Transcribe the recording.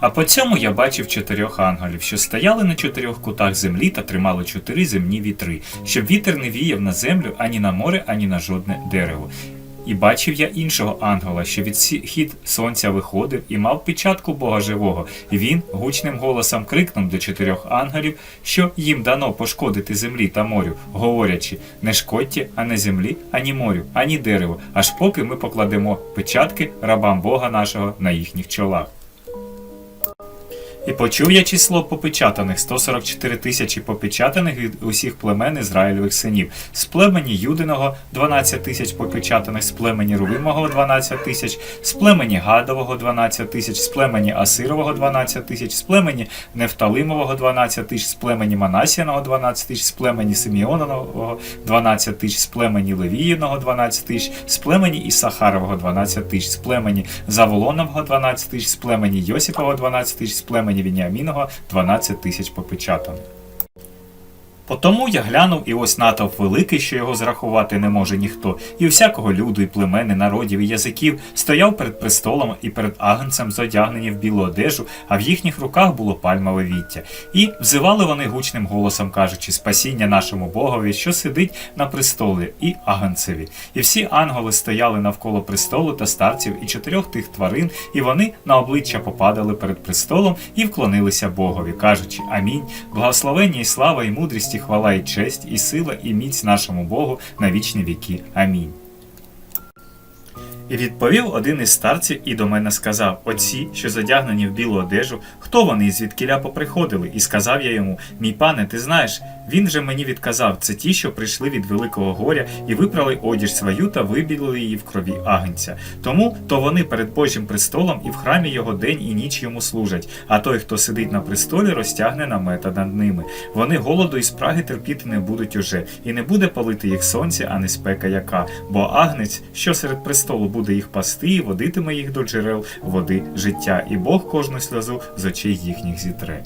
А по цьому я бачив чотирьох ангелів, що стояли на чотирьох кутах землі та тримали чотири земні вітри, щоб вітер не віяв на землю ані на море, ані на жодне дерево. І бачив я іншого ангела, що від схід сонця виходив і мав печатку Бога живого. І він гучним голосом крикнув до чотирьох ангелів, що їм дано пошкодити землі та морю, говорячи: не шкодьте ані землі, ані морю, ані дереву, аж поки ми покладемо печатки рабам Бога нашого на їхніх чолах. І почув я число попечатаних 144 тисячі попечатаних від усіх племен Ізраїльових синів, з племені Юдиного 12 тисяч попечатаних, з племені Рувимого 12 тисяч, з племені Гадового 12 тисяч, з племені Асирового 12 тисяч, з племені Нефталимового 12 тисяч, з племені Манасіяного 12 тисяч, з племені Симеонового 12 тисяч, з племені Левіїного 12 тисяч, з племені Ісахарового 12 тисяч, з племені Заволонового 12 тисяч, з племені Йосипового 12 тисяч, з племені Вініаміного 12 тисяч попечатаних. Потому я глянув, і ось натовп великий, що його зрахувати не може ніхто, і всякого люду, і племени, народів, і язиків стояв перед престолом і перед агнцем, зодягнені в білу одежу, а в їхніх руках було пальмове віття. І взивали вони гучним голосом, кажучи, спасіння нашому Богові, що сидить на престолі, і агнцеві. І всі ангели стояли навколо престолу та старців і чотирьох тих тварин, і вони на обличчя попадали перед престолом і вклонилися Богові, кажучи Амінь, благословення і слава, і мудрість, хвала, і честь, і сила, і міць нашому Богу на вічні віки. Амінь. І відповів один із старців і до мене сказав: Отці, що задягнені в білу одежу, хто вони і звідкіля поприходили? І сказав я йому: Мій пане, ти знаєш, він же мені відказав: це ті, що прийшли від великого горя і випрали одіж свою та вибілили її в крові агнця. Тому то вони перед Божим престолом і в храмі його день і ніч йому служать. А той, хто сидить на престолі, розтягне намета над ними. Вони голоду і спраги терпіти не будуть уже, і не буде палити їх сонце, а не спека яка. Бо агнець, що серед престолу буде їх пасти, водитиме їх до джерел води життя, і Бог кожну сльозу з очей їхніх зітре.